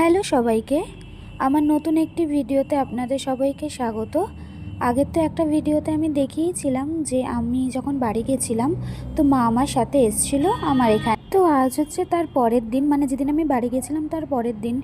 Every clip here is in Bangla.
হ্যালো সবাইকে, আমার নতুন একটি ভিডিওতে আপনাদের সবাইকে স্বাগত। আগের তো একটা ভিডিওতে আমি দেখিয়েছিলাম যে আমি যখন বাড়ি গেছিলাম, তো মা আমার সাথে এসছিল আমার এখানে। তো আজ হচ্ছে তার পরের দিন মানে যেদিন আমি বাড়ি গেছিলাম তার পরের দিন।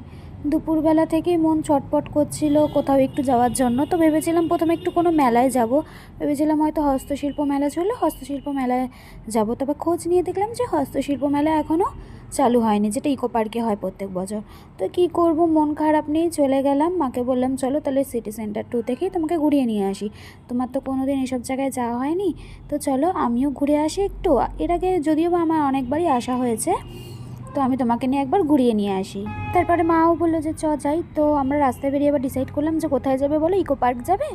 দুপুরবেলা থেকেই মন ছটপট করছিল কোথাও একটু যাওয়ার জন্য। তো ভেবেছিলাম প্রথমে একটু কোনো মেলায় যাব। ভেবেছিলাম হয়তো হস্তশিল্প মেলা চললে হস্তশিল্প মেলায় যাব। তবে খোঁজ নিয়ে দেখলাম যে হস্তশিল্প মেলা এখনও চালু হয়নি, যেটা ইকো পার্কে হয় প্রত্যেক বছর। তো কি করব, মন খারাপ নেই, চলে গেলাম। মাকে বললাম, চলো তাহলে সিটি সেন্টার টু থেকেই তোমাকে ঘুরিয়ে নিয়ে আসি। তোমার তো কোনো দিন এসব জায়গায় যাওয়া হয়নি। তো চলো আমিও ঘুরে আসি একটু। এর আগে যদিও বা আমার অনেকবারই আসা হয়েছে তো আমি তোমাকে নিয়ে একবার ঘুরিয়ে নিয়ে আসি। তারপরে মাও বলল যে, চ, যাই। তো আমরা রাস্তায় বেরিয়ে এবার ডিসাইড করলাম যে, কোথায় যাবে বলো? ইকো পার্ক যাবে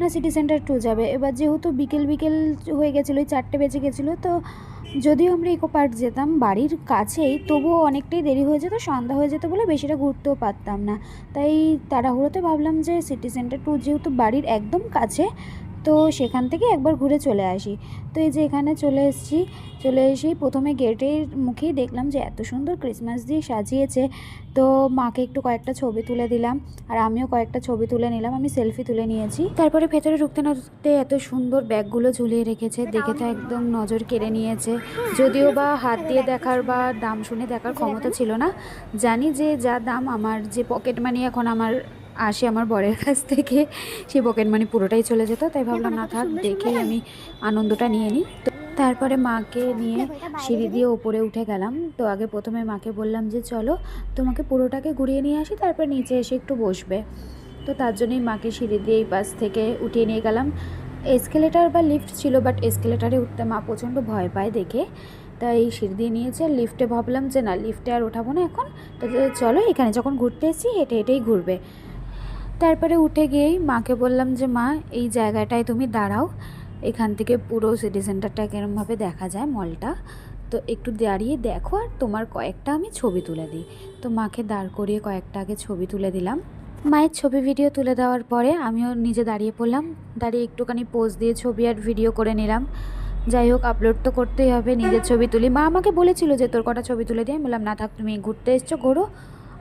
না সিটি সেন্টার টু যাবে? এবার যেহেতু বিকেল বিকেল হয়ে গেছিল, ওই চারটে বেজে গেছিল, তো যদিও আমরা ইকো পার্ক যেতাম, বাড়ির কাছেই, তবুও অনেকটাই দেরি হয়ে যেত, সন্ধ্যা হয়ে যেত বলে বেশিটা ঘুরতেও পারতাম না। তাই তাড়াহুড়োতে ভাবলাম যে সিটি সেন্টার টু যেহেতু বাড়ির একদম কাছে তো সেখান থেকে একবার ঘুরে চলে আসি। তো এই যে এখানে চলে এসেছি, চলে এসেই প্রথমে গেটের মুখেই দেখলাম যে এত সুন্দর ক্রিসমাস দিয়ে সাজিয়েছে। তো মাকে একটু কয়েকটা ছবি তুলে দিলাম আর আমিও কয়েকটা ছবি তুলে নিলাম, আমি সেলফি তুলে নিয়েছি। তারপরে ভেতরে ঢুকতে না ঢুকতে এত সুন্দর ব্যাগগুলো ঝুলিয়ে রেখেছে, দেখে তো একদম নজর কেড়ে নিয়েছে। যদিও বা হাত দিয়ে দেখার বা দাম শুনে দেখার ক্ষমতা ছিল না, জানি যে যা দাম আমার যে পকেট মানি এখন আমার আসে আমার বরের কাছ থেকে। সেই পকেট মানি পুরোটাই চলে যেত, তাই ভাবলাম, না থাক দেখেই আমি আনন্দটা নিয়ে নিই। তো তারপরে মাকে নিয়ে সিঁড়ি দিয়ে ওপরে উঠে গেলাম। তো আগে প্রথমে মাকে বললাম যে, চলো, তোমাকে পুরোটাকে ঘুরিয়ে নিয়ে আসি, তারপর নিচে এসে একটু বসবে। তো তার জন্যই মাকে সিঁড়ি দিয়ে এই পাশ থেকে উঠিয়ে নিয়ে গেলাম। এসকেলেটার বা লিফট ছিল, বাট এসকেলেটারে উঠতে মা প্রচণ্ড ভয় পায় দেখে। তাই সিঁড়ি দিয়ে নিয়েছে, লিফটে ভাবলাম যে, না, লিফটে আর ওঠাবো না এখন। তো চলো, এখানে যখন ঘুরতে এসেছি, হেঁটে হেঁটেই ঘুরবে। তারপরে উঠে গিয়েই মাকে বললাম যে, মা, এই জায়গাটায় তুমি দাঁড়াও। এখান থেকে পুরো সিটি সেন্টারটা কেরমভাবে দেখা যায় মলটা। তো একটু দাঁড়িয়ে দেখো আর তোমার কয়েকটা আমি ছবি তুলে দিই। তো মাকে দাঁড় করিয়ে কয়েকটা আগে ছবি তুলে দিলাম। মায়ের ছবি ভিডিও তুলে দেওয়ার পরে আমিও নিজে দাঁড়িয়ে পড়লাম। দাঁড়িয়ে একটুখানি পোজ দিয়ে ছবি আর ভিডিও করে নিলাম। যাই হোক আপলোড তো করতেই হবে, নিজের ছবি তুলি। মা আমাকে বলেছিল যে, তোর কটা ছবি তুলে দিয়ে আমি বললাম, না থাক, তুমি ঘুরতে এসছো, ঘোরো।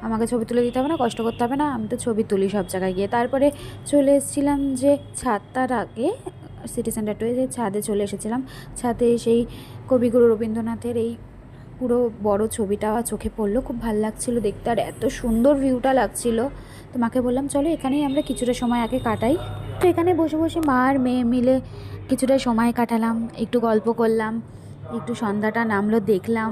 আমাকে ছবি তুলে দিতে হবে না, কষ্ট করতে হবে না, আমি তো ছবি তুলি সব জায়গায় গিয়ে। তারপরে চলে এসেছিলাম যে ছাদটার আগে সিটি সেন্টার টু যে ছাদে চলে এসেছিলাম। ছাদে সেই কবিগুরু রবীন্দ্রনাথের এই পুরো বড় ছবিটা চোখে পড়ল, খুব ভালো লাগছিল দেখতে, আর এত সুন্দর ভিউটা লাগছিল। তো মাকে বললাম, চলো এখানেই আমরা কিছুটা সময় আগে কাটাই। তো এখানে বসে বসে মা আর মেয়ে মিলে কিছুটা সময় কাটালাম, একটু গল্প করলাম, একটু সন্ধ্যাটা নামলো, দেখলাম।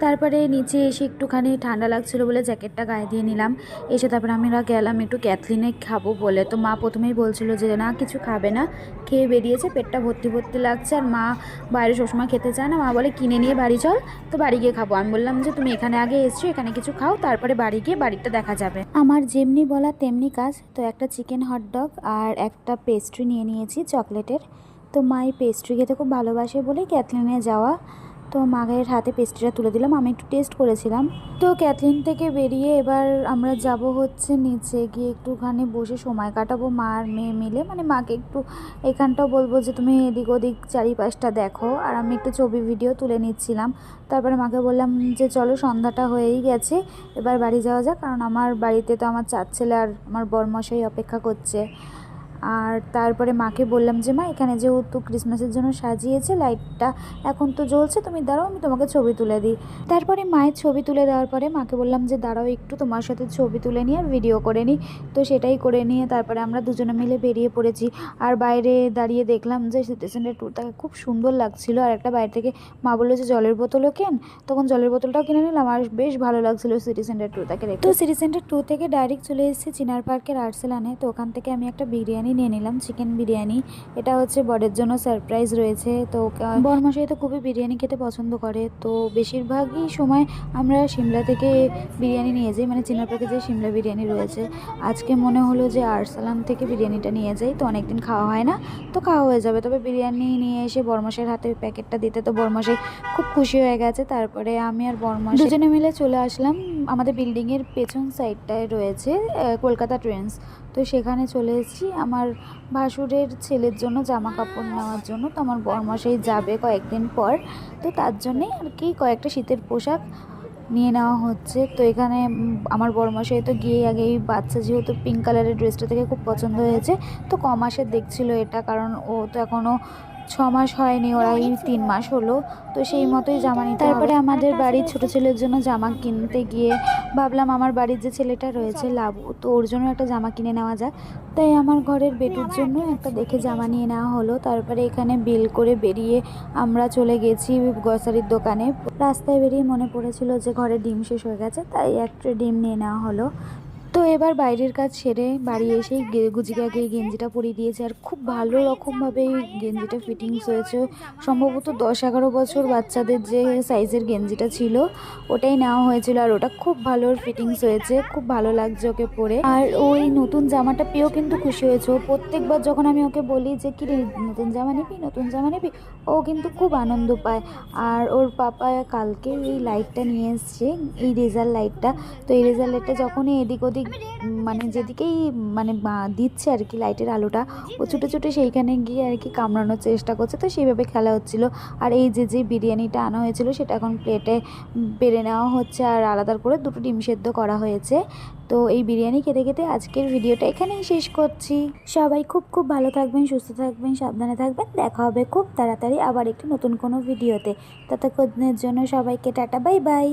তারপরে নিচে এসে একটুখানি ঠান্ডা লাগছিল বলে জ্যাকেটটা গায়ে দিয়ে নিলাম। এসে তারপরে আমরা গেলাম একটু ক্যাথলিনে খাব বলে। তো মা প্রথমেই বলছিল যে, না, কিছু খাবে না। খেয়ে বেরিয়েছে, পেটটা ভর্তি ভর্তি লাগছে। আর মা বাইরে সবসময় খেতে চায় না। মা বলে, কিনে নিয়ে বাড়ি চল, তো বাড়ি গিয়ে খাব। আমি বললাম যে, তুমি এখানে আগে এসছো, এখানে কিছু খাও, তারপরে বাড়ি গিয়ে বাড়িটা দেখা যাবে। আমার যেমনি বলা তেমনি কাজ। তো একটা চিকেন হটডগ আর একটা পেস্ট্রি নিয়ে নিয়েছি চকলেটের। তো মা এই পেস্ট্রি খেতে খুব ভালোবাসে বলেই ক্যাথলিনে যাওয়া তো মায়ের হাতে পেস্ট্রিটা তুলে দিলাম। আমি একটু টেস্ট করেছিলাম। তো ক্যাথলিন থেকে বেরিয়ে এবার আমরা যাব হচ্ছে নিচে গিয়ে একটুখানি বসে সময় কাটাবো মা আর মেয়ে মিলে। মানে মাকে একটু এখানটাও বলব যে, তুমি এদিক ওদিক চারিপাশটা দেখো। আর আমি একটু ছবি ভিডিও তুলে নিচ্ছিলাম। তারপরে মাকে বললাম যে, চলো, সন্ধ্যাটা হয়েই গেছে। এবার বাড়ি যাওয়া যাক। কারণ আমার বাড়িতে তো আমার চার ছেলে আর আমার বরমশাই অপেক্ষা করছে। আর তারপরে মাকে বললাম যে, মা, এখানে যেহেতু ক্রিসমাসের জন্য সাজিয়েছে, লাইটটা এখন তো জ্বলছে, তুমি দাঁড়াও, আমি তোমাকে ছবি তুলে দিই। তারপরে মায়ের ছবি তুলে দেওয়ার পরে মাকে বললাম যে, দাঁড়াও, একটু তোমার সাথে ছবি তুলে নিই আর ভিডিও করে নিই। তো সেটাই করে নিয়ে তারপরে আমরা দুজনে মিলে বেরিয়ে পড়েছি। আর বাইরে দাঁড়িয়ে দেখলাম যে সিটি সেন্টার ট্যুরটাকে খুব সুন্দর লাগছিল। আর একটা বাইরে থেকে মা বলল যে, জলের বোতলও কেন? তখন জলের বোতলটাও কিনে নিলাম। আর বেশ ভালো লাগছিল সিটি সেন্টার ট্যুরটাকে দেখে। তো সিটি সেন্টার টু থেকে ডাইরেক্ট চলে এসেছি চিনার পার্কের আর্সেলানে। তো ওখান থেকে আমি একটা বিরিয়ানি নিয়ে নিলাম, চিকেন বিরিয়ানি। এটা হচ্ছে বরের জন্য সারপ্রাইজ রয়েছে। তো বরমাসাই তো খুবই বিরিয়ানি খেতে পছন্দ করে। তো, বেশিরভাগই সময় আমরা সিমলা থেকে বিরিয়ানি নিয়ে যাই মানে চিনার পার্কে যে সিমলা বিরিয়ানি রয়েছে। আজকে মনে হলো যে আরসালান থেকে বিরিয়ানিটা নিয়ে যাই, তো অনেকদিন খাওয়া হয় না, তো খাওয়া হয়ে যাবে। তবে বিরিয়ানি নিয়ে এসে বরমাসের হাতে প্যাকেটটা দিতে তো বরমাসাই খুব খুশি হয়ে গেছে। তারপরে আমি আর বরমাস দুজনে মিলে চলে আসলাম। আমাদের বিল্ডিংয়ের পেছন সাইডটায় রয়েছে কলকাতা ট্রেন্স তো সেখানে চলে এসেছি। আমার ভাসুরের ছেলের জন্য জামা কাপড় নেওয়ার জন্য। তো আমার বরমশাই যাবে কয়েকদিন পর। তো তার জন্যে আর কি কয়েকটা শীতের পোশাক নিয়ে নেওয়া হচ্ছে। তো এখানে আমার আমার মাসে তো গিয়ে আগে এই বাচ্চা যেহেতু পিঙ্ক কালারের ড্রেসটা থেকে খুব পছন্দ হয়েছে। তো কমাসে দেখছিল এটা। কারণ ও তো এখনও ছ মাস হয়নি ওরা এই তিন মাস হলো। তো সেই মতোই জামা নিতে তারপরে আমাদের বাড়ির ছোট ছেলের জন্য জামা কিনতে গিয়ে ভাবলাম আমার বাড়ির যে ছেলেটা রয়েছে লাবু তো ওর জন্য একটা জামা কিনে নেওয়া যাক। তাই আমার ঘরের বেটুর জন্য একটা দেখে জামা নিয়ে নেওয়া হলো। তারপরে এখানে বিল করে বেরিয়ে আমরা চলে গেছি গ্রসারির দোকানে। রাস্তায় বেরিয়ে মনে পড়েছিল যে ঘরে ডিম শেষ হয়ে গেছে তাই একটা ডিম নিয়ে নেওয়া হলো। তো এবার বাইরের কাজ সেরে বাড়ি এসেই গুজিকাকে গেঞ্জিটা পরিয়ে দিয়েছে। আর খুব ভালো রকমভাবে এই গেঞ্জিটা ফিটিংস হয়েছে। সম্ভবত দশ এগারো বছর বাচ্চাদের যে সাইজের গেঞ্জিটা ছিল, ওটাই নেওয়া হয়েছিল। আর ওটা খুব ভালো ফিটিংস হয়েছে। খুব ভালো লাগছে ওকে পরে। আর ওই নতুন জামাটা পেয়েও কিন্তু খুশি হয়েছে। ও প্রত্যেকবার যখন আমি ওকে বলি যে কি নতুন জামা নিবি? নতুন জামা নিবি? ও কিন্তু খুব আনন্দ পায়। আর ওর পাপা কালকে এই লাইটটা নিয়ে এসছে, এই রেজার লাইটটা তো এই রেজার লাইটটা যখনই এদিক ওদিক উম, মানে যেদিকেই মানে দিচ্ছে আর কি লাইটের আলোটা ও ছুটে ছুটে সেইখানে গিয়ে আর কি কামড়ানোর চেষ্টা করছে। তো সেইভাবে খেলা হচ্ছিল। আর এই যে যে বিরিয়ানিটা আনা হয়েছিল সেটা এখন প্লেটে বেড়ে নেওয়া হচ্ছে আর আলাদা করে দুটো ডিম সেদ্ধ করা হয়েছে। তো এই বিরিয়ানি খেতে খেতে আজকের ভিডিওটা এখানেই শেষ করছি। সবাই খুব খুব ভালো থাকবেন সুস্থ থাকবেন সাবধানে থাকবেন। দেখা হবে খুব তাড়াতাড়ি আবার একটি নতুন কোনো ভিডিওতে। ততক্ষণের জন্য সবাইকে টাটা বাই বাই।